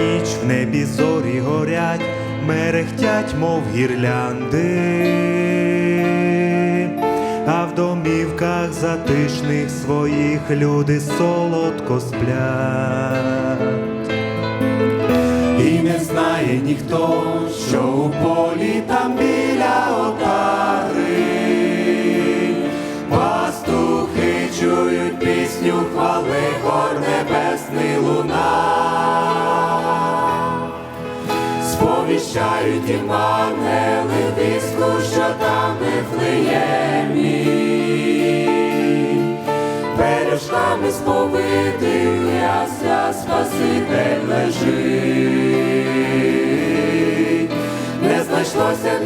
Ніч в небі зорі горять, мерехтять, мов гірлянди, а в домівках затишних своїх люди солодко сплять. І не знає ніхто, що у полі там біля отари сповіщають їм ангели віску, що там не Пелюшками бережками сповити, ясля Спаситель лежить, не знайшлося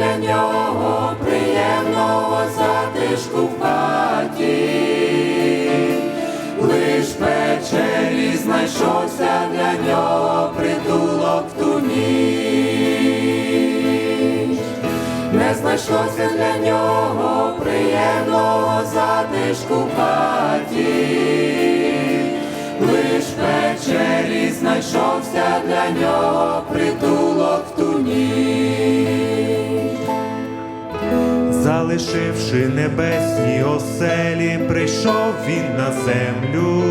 знайшлося для нього приємного затишку в хаті, лиш ввечері знайшовся для нього притулок в ту. Залишивши небесні оселі, прийшов він на землю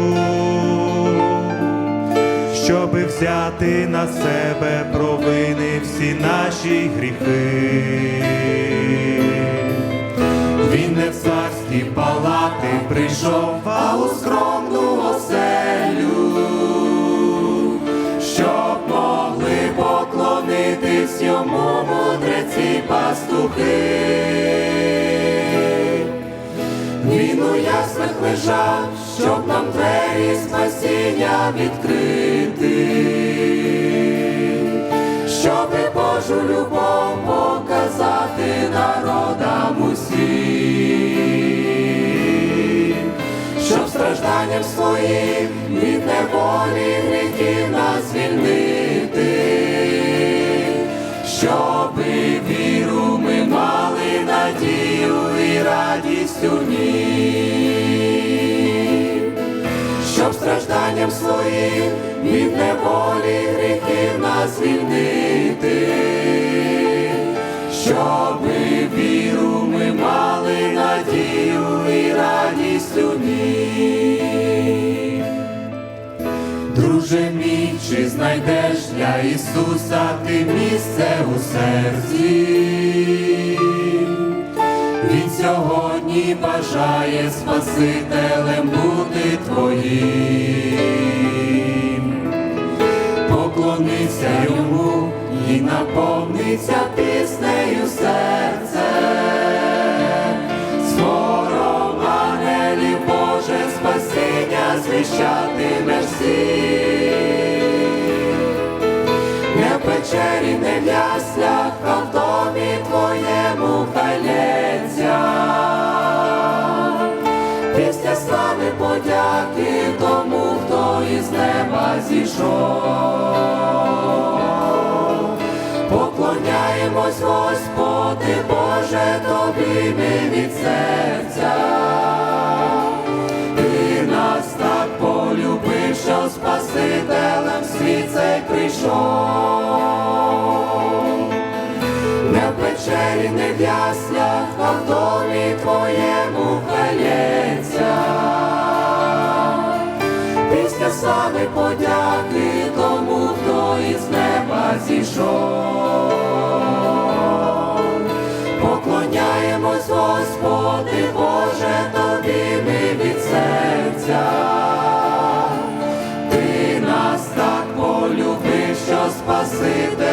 щоби взяти на себе провини всі наші гріхи. Він не в царські палати прийшов, а у скромну оселю, щоб могли поклонитись йому мудреці пастухи. Він у яслах лежав, щоб нам двері спасіння відкрити, стражданням своїм від неволі гріхів нас звільнити, щоби віру ми мали надію і радість у ній, щоб стражданням своїм від неволі гріхів нас звільнити, щоби віру ми мали надію радість у ній. Друже мій, чи знайдеш для Ісуса ти місце у серці? Він сьогодні бажає Спасителем бути твоїм. Не в в домі твоєму хайлється. Після слави подяки тому, хто із неба зійшов. Поклоняємось, Господи, Боже, тобі ми від серця. Не в печері, не в яслях, а в домі твоєму хвалється. Після слави подяки тому, хто із неба зійшов. Поклоняємось, Господи, Боже, тобі ми від серця. Ти нас так полюбив, що Спасителем